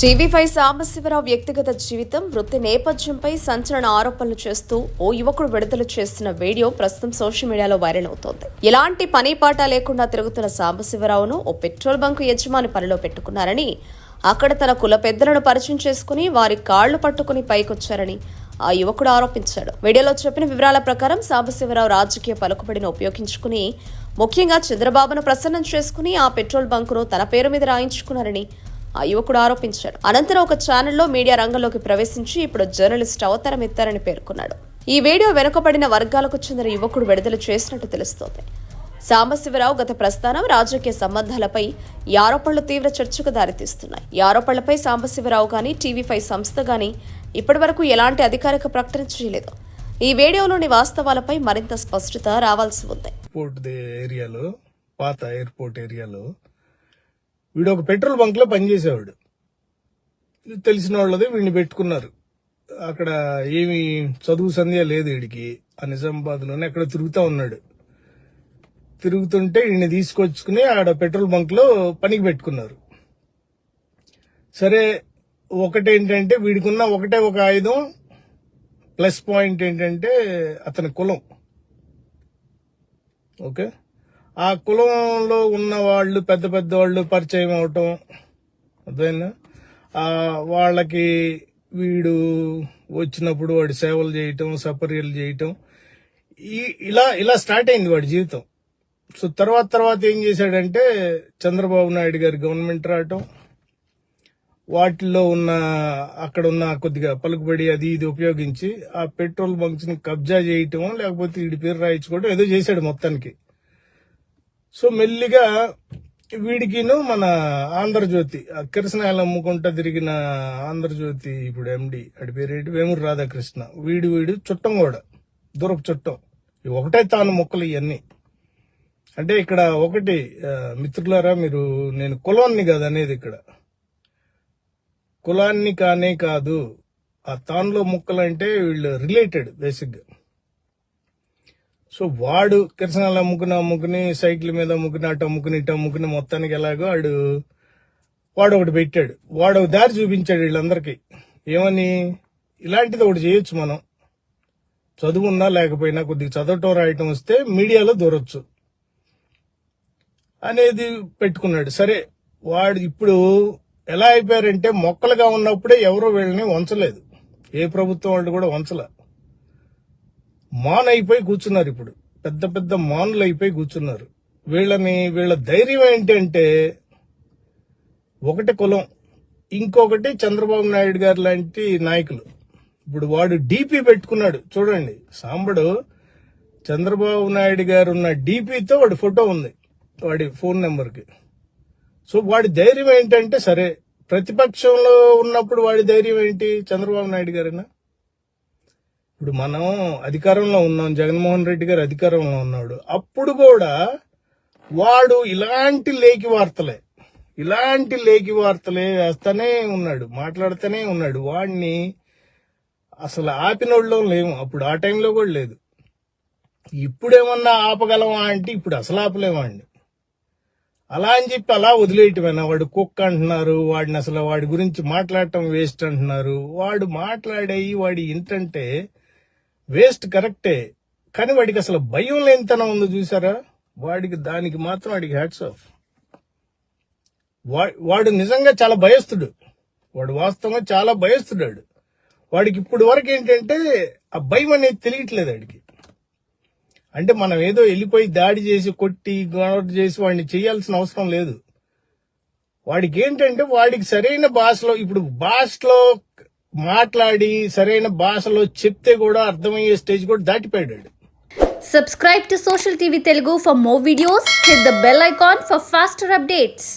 TV five Sambasivarao వ్యక్తిగత జీవితం వృత్తి నేపథ్యంపై సంచలన ఆరోపణలు చేస్తూ ఓ యువకుడు విడుదల చేస్తున్న వీడియో ప్రస్తుతం సోషల్ మీడియాలో వైరల్ అవుతోంది. ఎలాంటి పని పాట లేకుండా తిరుగుతున్న సాంబశివరావును ఓ పెట్రోల్ బంకు యజమాని పనిలో పెట్టుకున్నారని అక్కడ తన కుల పెద్దలను పరిచయం చేసుకుని వారి కాళ్ళు పట్టుకుని పైకొచ్చారని ఆ యువకుడు ఆరోపించాడు. వీడియోలో చెప్పిన వివరాల ప్రకారం సాంబశివరావు రాజకీయ పలుకుబడిని ఉపయోగించుకుని ముఖ్యంగా చంద్రబాబును ప్రసన్నం చేసుకుని ఆ పెట్రోల్ బంకును తన పేరు మీద రాయించుకున్నారని ఆ యువకుడు ఆరోపించాడు. అనంతరం ఒక ఛానల్లో మీడియా రంగంలోకి ప్రవేశించి ఇప్పుడు జర్నలిస్ట్ అవతారం ఎత్తారని పేర్కొన్నాడు. ఈ వీడియో వెనుకబడిన వర్గాలకు చెందిన యువకుడు విడుదల చేసినట్టు తెలుస్తోంది. సాంబశివరావు గత ప్రస్థానం రాజకీయ సంబంధాలపై ఈ ఆరోపణలు తీవ్ర చర్చకు దారితీస్తున్నాయి. ఈ ఆరోపణలపై సాంబశివరావు గాని టీవీ ఫైవ్ సంస్థ గాని ఇప్పటివరకు ఎలాంటి అధికారిక ప్రకటన చేయలేదు. ఈ వీడియోలోని వాస్తవాలపై మరింత స్పష్టత రావాల్సి ఉంది. ఎయిర్పోర్ట్ ఏరియాలో పాత ఎయిర్పోర్ట్ ఏరియాలో వీడు ఒక పెట్రోల్ బంక్లో పనిచేసేవాడు తెలిసిన వాళ్ళది వీడిని పెట్టుకున్నారు. అక్కడ ఏమి చదువు సంధ్య లేదు వీడికి. ఆ నిజామాబాద్లోనే అక్కడ తిరుగుతూ ఉన్నాడు. తిరుగుతుంటే వీడిని తీసుకొచ్చుకుని ఆడ పెట్రోల్ బంక్లో పనికి పెట్టుకున్నారు. సరే ఒకటేంటంటే వీడికున్న ఒకటే ఒక ఆయుధం ప్లస్ పాయింట్ ఏంటంటే అతని కులం. ఓకే? ఆ కులంలో ఉన్న వాళ్ళు పెద్ద పెద్ద వాళ్ళు పరిచయం అవటం అర్థమైందా? ఆ వాళ్ళకి వీడు వచ్చినప్పుడు వాడి సేవలు చేయటం సపర్యలు చేయటం ఈ ఇలా ఇలా స్టార్ట్ అయింది వాడి జీవితం. సో తర్వాత తర్వాత ఏం చేశాడంటే చంద్రబాబు నాయుడు గారి గవర్నమెంట్ రావటం వాటిల్లో ఉన్న అక్కడ ఉన్న కొద్దిగా పలుకుబడి అది ఇది ఉపయోగించి ఆ పెట్రోల్ బంక్స్ని కబ్జా చేయటం లేకపోతే వీడి పేరు రాయించుకోవడం ఏదో చేశాడు మొత్తానికి. సో మెల్లిగా వీడికిను మన ఆంధ్రజ్యోతి ఆ కిరసనాయలు అమ్ముకుంటా తిరిగిన ఆంధ్రజ్యోతి ఇప్పుడు ఎండి అడి పేరేంటి? వేమూరు రాధాకృష్ణ. వీడు వీడు చుట్టం కూడా దూరపు చుట్టం. ఇవి ఒకటే తాను మొక్కలు ఇవన్నీ అంటే ఇక్కడ ఒకటి మిత్రులారా మీరు నేను కులాన్ని కాదు అనేది ఇక్కడ. కులాన్ని కానే కాదు ఆ తానులో మొక్కలు అంటే వీళ్ళు రిలేటెడ్ బేసిక్గా సో వాడు కిరసనాలు అమ్ముకుని అమ్ముకుని సైకిల్ మీద అమ్ముకుని అటు అమ్ముకుని ఇటు అమ్ముకుని మొత్తానికి ఎలాగో వాడు వాడు ఒకటి పెట్టాడు. వాడు ఒక దారి చూపించాడు వీళ్ళందరికీ. ఏమని? ఇలాంటిది ఒకటి చేయొచ్చు మనం. చదువున్నా లేకపోయినా కొద్దిగా చదవటం రాయటం వస్తే మీడియాలో దూరొచ్చు. అనేది పెట్టుకున్నాడు. సరే వాడు ఇప్పుడు ఎలా అయిపోయారంటే మొక్కలుగా ఉన్నప్పుడే ఎవరో వీళ్ళని వంచలేదు. ఏ ప్రభుత్వం వాళ్ళు కూడా వంచలే. మాన్ అయిపోయి కూర్చున్నారు ఇప్పుడు. పెద్ద పెద్ద మానులు అయిపోయి కూర్చున్నారు. వీళ్ళని వీళ్ళ ధైర్యం ఏంటంటే ఒకటి కులం ఇంకొకటి చంద్రబాబు నాయుడు గారు లాంటి నాయకులు. ఇప్పుడు వాడు డీపీ పెట్టుకున్నాడు. చూడండి సాంబడు చంద్రబాబు నాయుడు గారు ఉన్న డీపీతో వాడి ఫోటో ఉంది వాడి ఫోన్ నెంబర్కి. సో వాడి ధైర్యం ఏంటంటే సరే ప్రతిపక్షంలో ఉన్నప్పుడు వాడి ధైర్యం ఏంటి? చంద్రబాబు నాయుడు గారేనా? ఇప్పుడు మనం అధికారంలో ఉన్నాం జగన్మోహన్ రెడ్డి గారు అధికారంలో ఉన్నాడు. అప్పుడు కూడా వాడు ఇలాంటి లేకి వార్తలే ఇలాంటి లేకి వార్తలే వేస్తానే ఉన్నాడు మాట్లాడుతూనే ఉన్నాడు. వాడిని అసలు ఆపినోళ్ళం లేము. అప్పుడు ఆ టైంలో కూడా లేదు. ఇప్పుడేమన్నా ఆపగలమా అంటే ఇప్పుడు అసలు ఆపలేమండి అలా అని చెప్పి అలా వదిలేయటమేనా? వాడు కుక్క అంటున్నారు వాడిని అసలు వాడి గురించి మాట్లాడటం వేస్ట్ అంటున్నారు. వాడు మాట్లాడేయి వాడి ఏంటంటే వేస్ట్ కరెక్టే కానీ వాడికి అసలు భయం లేనితనం ఉంది చూసారా? వాడికి దానికి మాత్రం వాడికి హ్యాట్స్ ఆఫ్ వాడు నిజంగా చాలా భయస్తుడు వాడు వాస్తవంగా చాలా భయస్తుడాడు వాడికి ఇప్పుడు వరకు ఏంటంటే ఆ భయం అనేది తెలియట్లేదు వాడికి. అంటే మనం ఏదో వెళ్ళిపోయి దాడి చేసి కొట్టి గొడవ చేసి వాడిని చేయాల్సిన అవసరం లేదు. వాడికి ఏంటంటే వాడికి సరైన భాషలో ఇప్పుడు భాషలో మాట్లాడి సరైన భాషలో చెప్తే కూడా అర్థమయ్యే స్టేజ్ కూడా దాటిపోయాడు subscribe to social TV Telugu for more videos hit the bell icon for faster updates